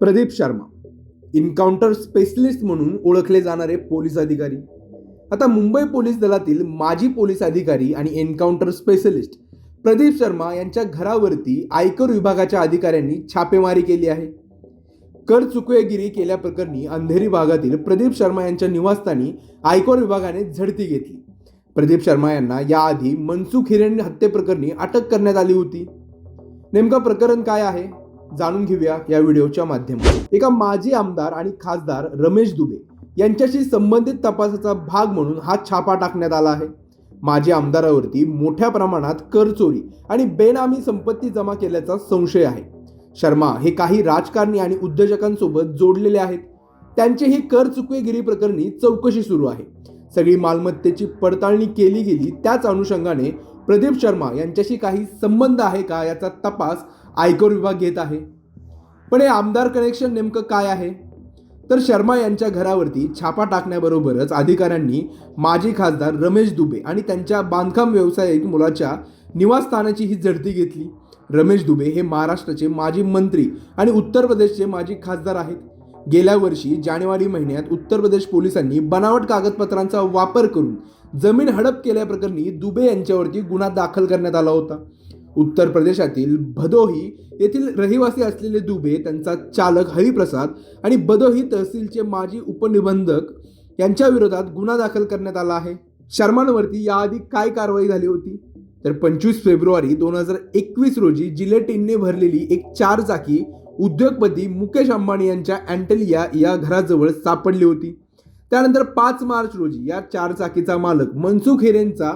Pradeep Sharma encounter specialist म्हणून ओळखले जाणारे पोलीस अधिकारी. आता मुंबई पोलीस दलातील माजी पोलीस अधिकारी आणि एन्काउंटर स्पेशलिस्ट प्रदीप शर्मा यांच्या घरावरती आयकर विभागाच्या अधिकाऱ्यांनी छापेमारी केली आहे. कर चुकवेगिरी केल्याप्रकरणी अंधेरी भागातील प्रदीप शर्मा यांच्या निवासस्थानी आयकर विभागाने झडती घेतली. प्रदीप शर्मा यांना याआधी मनसुख हिरेन हत्येप्रकरणी अटक करण्यात आली होती. नेमकं प्रकरण काय आहे? जाणून घेऊया या व्हिडिओच्या माध्यमातून. एका माजी आमदार आणि खासदार रमेश दुबे यांच्याशी संबंधित तपासाचा भाग म्हणून हा छापा टाकण्यात आला आहे. माजी आमदारावरती मोठ्या प्रमाणात कर चोरी आणि बेनामी संपत्ती जमा केल्याचा संशय आहे. शर्मा हे काही राजकारणी आणि उद्योजकांसोबत जोडलेले आहेत. त्यांचे हे कर चुकवेगिरी प्रकरणी चौकशी सुरू आहे. सगळी मालमत्तेची पडताळणी केली गेली त्याच अनुषंगाने प्रदीप शर्मा यांच्याशी काही संबंध आहे का याचा तपास आयकर विभाग घेत आहे. पण हे आमदार कनेक्शन नेमकं काय आहे? तर शर्मा यांच्या घरावरती छापा टाकण्याबरोबरच अधिकाऱ्यांनी माजी खासदार रमेश दुबे आणि त्यांच्या बांधकाम व्यावसायिक मुलाच्या निवासस्थानाची ही झडती घेतली. रमेश दुबे हे महाराष्ट्राचे माजी मंत्री आणि उत्तर प्रदेशचे माजी खासदार आहेत. गेल्या वर्षी जानेवारी महिन्यात उत्तर प्रदेश पोलिसांनी बनावट कागदपत्रांचा वापर करून जमीन हडप केल्याप्रकरणी दुबे यांच्यावरती गुन्हा दाखल करण्यात आला होता. उत्तर प्रदेशातील भदोही येथील रहिवासी असलेले दुबे त्यांचा चालक हरिप्रसाद आणि भदोही तहसीलचे माजी उपनिबंधक यांच्या विरोधात गुन्हा दाखल करण्यात आला आहे. शर्मांवरती याआधी काय कारवाई झाली होती? तर पंचवीस फेब्रुवारी दोन हजार एकवीस रोजी जिलेटिनने भरलेली एक चार चाकी उद्योगपती मुकेश अंबानी यांच्या अँटेलिया या घराजवळ सापडली होती. त्यानंतर पाच मार्च रोजी या चार चाकीचा मालक मनसुख हिरेनचा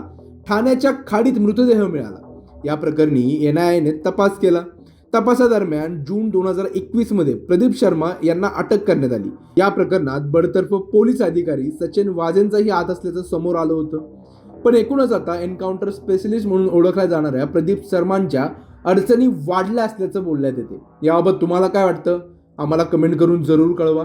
ठाण्याच्या खाडीत मृतदेह मिळाला. या प्रकरणी एन आय एने तपास केला. तपासादरम्यान जून दोन हजार एकवीसमध्ये प्रदीप शर्मा यांना अटक करण्यात आली. या प्रकरणात बडतर्फ पोलीस अधिकारी सचिन वाजेंचाही हात असल्याचं समोर आलं होतं. पण एकूणच आता एन्काउंटर स्पेशलिस्ट म्हणून ओळखल्या जाणाऱ्या प्रदीप शर्मांच्या अडचणी वाढल्या असल्याचं बोलण्यात येते. याबाबत तुम्हाला काय वाटतं? आम्हाला कमेंट करून जरूर कळवा.